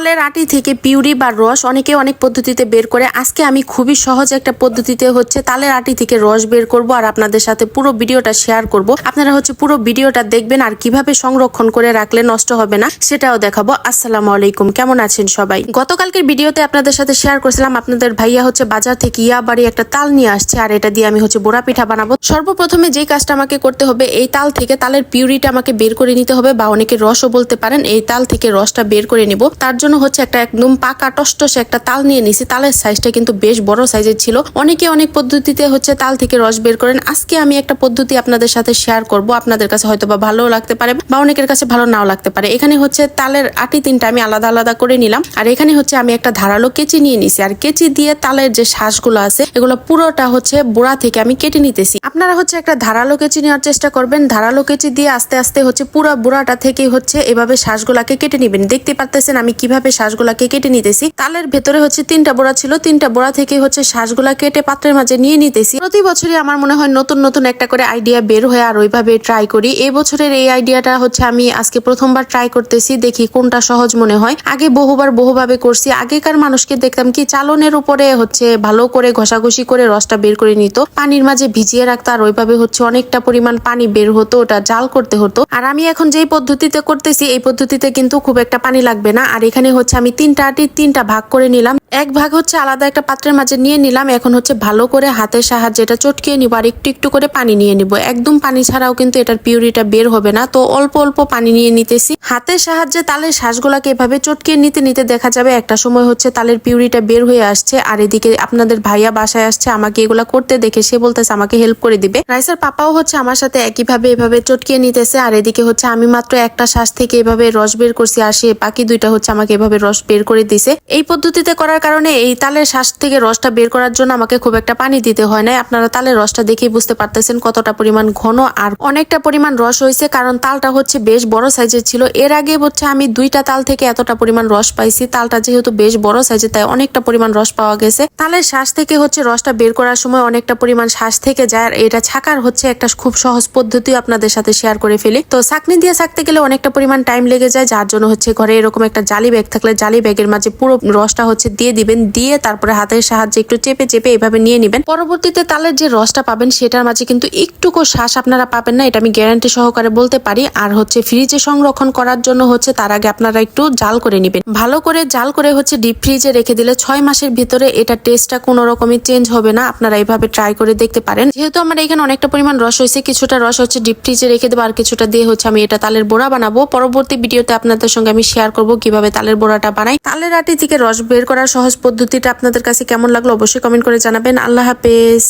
তালের আটি থেকে পিউরি বা রস অনেকে অনেক পদ্ধতিতে বের করে। আজকে আমি খুবই সহজ একটা পদ্ধতিতে হচ্ছে তালের আটি থেকে রস বের করব আর আপনাদের সাথে পুরো ভিডিওটা শেয়ার করব। আপনারা হচ্ছে পুরো ভিডিওটা দেখবেন আর কীভাবে সংরক্ষণ করে রাখলে নষ্ট হবে না সেটাও দেখাবো। আসসালামু আলাইকুম, কেমন আছেন সবাই? গতকালকের ভিডিওতে আপনাদের সাথে শেয়ার করেছিলাম, আপনাদের ভাইয়া হচ্ছে বাজার থেকে ইয়া বাড়ি একটা তাল নিয়ে আসছে আর এটা দিয়ে আমি হচ্ছে বোড়া পিঠা বানাবো। সর্বপ্রথমে যে কাজটা আমাকে করতে হবে, এই তাল থেকে তালের পিউরিটা আমাকে বের করে নিতে হবে বা অনেকে রসও বলতে পারেন, এই তাল থেকে রসটা বের করে নিব। তার জন্য হচ্ছে একটা একদম পাকা টসটসে একটা তাল নিয়ে নিছি। তালের সাইজটা কিন্তু বেশ বড় সাইজের ছিল। অনেকে অনেক পদ্ধতিতে হচ্ছে তাল থেকে রস বের করেন। আজকে আমি একটা পদ্ধতি আপনাদের সাথে শেয়ার করব। আপনাদের কাছে হয়তো বা ভালো লাগতে পারে বা অনেকের কাছে ভালো নাও লাগতে পারে। এখানে হচ্ছে তালের আটি তিনটা আমি আলাদা আলাদা করে নিলাম। আর এখানে হচ্ছে আমি একটা ধারালো কেচি নিয়ে নিছি। আর কেচি দিয়ে তালের যে শ্বাসগুলো আছে, এগুলো পুরোটা হচ্ছে বুড়া থেকে আমি কেটে নিতেছি। আপনারা হচ্ছে একটা ধারালো কেচি নেওয়ার চেষ্টা করবেন। ধারালো কেচি দিয়ে আস্তে আস্তে হচ্ছে পুরো বুড়াটা থেকে হচ্ছে এভাবে শ্বাসগুলাকে কেটে নিবেন। দেখতে পারতেছেন আমি কীভাবে শ্বাসগুলাকে কেটে নিতেছি। তালের ভেতরে হচ্ছে তিনটা বোড়া ছিল। তিনটা বোড়া থেকে হচ্ছে শ্বাসগুলা কেটে পাত্রের মাঝে নিয়ে নিতেছি। প্রতি বছরই আমার মনে হয় নতুন নতুন একটা করে আইডিয়া বের হয়ে আর ওইভাবে ট্রাই করি। এই বছরের এই আইডিয়াটা হচ্ছে আমি আজকে প্রথমবার ট্রাই করতেছি। দেখি কোনটা সহজ মনে হয়। আগে বহুবার বহুভাবে করছি। আগেকার মানুষকে দেখতাম কি চালনের উপরে হচ্ছে ভালো করে ঘষাঘষি করে রসটা বের করে নিত। পানির মাঝে ভিজিয়ে রাখতো আর ওইভাবে হচ্ছে অনেকটা পরিমাণ পানি বের হতো, ওটা জাল করতে হতো। আর আমি এখন যেই পদ্ধতিতে করতেছি, এই পদ্ধতিতে কিন্তু খুব একটা পানি লাগবে না। আর এখানে হচ্ছে আমি তিনটা আটি তিনটা ভাগ করে নিলাম। এক ভাগ হচ্ছে আলাদা একটা পাত্রের মাঝে নিয়ে নিলাম। এখন হচ্ছে ভালো করে হাতের সাহায্যে এটা চটকিয়ে নিব আর একটু একটু করে পানি নিয়ে নিব। একদম পানি ছাড়াও কিন্তু এটার পিউরিটা বের হবে না। তো অল্প অল্প পানি নিয়ে নিতেছি। হাতের সাহায্যে তালের শ্বাসগুলাকে এভাবে চটকিয়ে নিতে নিতে দেখা যাবে একটা সময় হচ্ছে তালের পিউরিটা বের হয়ে আসছে আর এদিকে আপনাদের ভাইয়া বাসায় আসছে, আমাকে এগুলা করতে দেখে সে বলতেছে আমাকে হেল্প করে দিবে। রাইসার পাপাও হচ্ছে আমার সাথে একইভাবে এভাবে চটকিয়ে নিতেছে আর এদিকে হচ্ছে আমি মাত্র একটা শ্বাস থেকে এভাবে রস বের করছি আর সে বাকি দুইটা হচ্ছে আমাকে এভাবে রস বের করে দিছে। এই পদ্ধতিতে করার কারণে এই তালের শ্বাস থেকে রসটা বের করার জন্য আমাকে খুব একটা পানি দিতে হয় না আপনারা তালের রসটা দেখেই বুঝতে পারতেছেন কতটা পরিমাণ ঘন আর অনেকটা পরিমাণ রস হয়েছে, কারণ তালটা হচ্ছে বেশ বড় সাইজের ছিল। এর আগে হচ্ছে আমি দুইটা তাল থেকে এতটা পরিমাণ রস পাইছি। তালটা যেহেতু বেশ বড় সাইজের তাই অনেকটা পরিমাণ রস পাওয়া গেছে। তালের শ্বাস থেকে হচ্ছে রসটা বের করার সময় অনেকটা পরিমাণ শ্বাস থেকে যায় আর এটা ছাকার হচ্ছে একটা খুব সহজ পদ্ধতি আপনাদের সাথে শেয়ার করে ফেলি। তো চাকনি দিয়ে ছাকতে গেলে অনেকটা পরিমাণ টাইম লেগে যায়, যার জন্য হচ্ছে ঘরে এরকম একটা জালি ব্যাগ থাকলে জালি ব্যাগের মাঝে পুরো রসটা হচ্ছে দিয়ে দিবেন, দিয়ে তারপরে হাতের সাহায্যে একটু চেপে চেপে এভাবে নিয়ে নেবেন। পরবর্তীতে তালের যে রসটা পাবেন, সেটার মাঝে কিন্তু একটুকু শ্বাস আপনারা পাবেন না, এটা আমি গ্যারান্টি সহকারে বলতে পারি। আর হচ্ছে ফ্রিজে সংরক্ষণ করার জন্য হচ্ছে তার আগে আপনারা একটু জাল করে নেবেন। ভালো করে জাল করে হচ্ছে ডিপ ফ্রিজে রেখে দিলে ছয় মাসের ভিতরে এটা টেস্টটা কোনো রকমই চেঞ্জ হবে না, আপনারা এইভাবে ট্রাই করে দেখতে পারেন। যেহেতু আমার এখানে অনেকটা পরিমাণ রস হয়েছে, কিছুটা রস হচ্ছে ডিপ ফ্রিজে রেখে দেবো, আর কিছুটা দিয়ে হচ্ছে আমি এটা তালের বোড়া বানাবো। পরবর্তী ভিডিওতে আপনাদের সঙ্গে আমি শেয়ার করব কীভাবে তালের বোড়াটা বানাই। তালের আটি থেকে রস বের করার সহজ পদ্ধতিটা আপনাদের কাছে কেমন লাগল অবশ্যই কমেন্ট করে জানাবেন। আল্লাহ হাফেজ।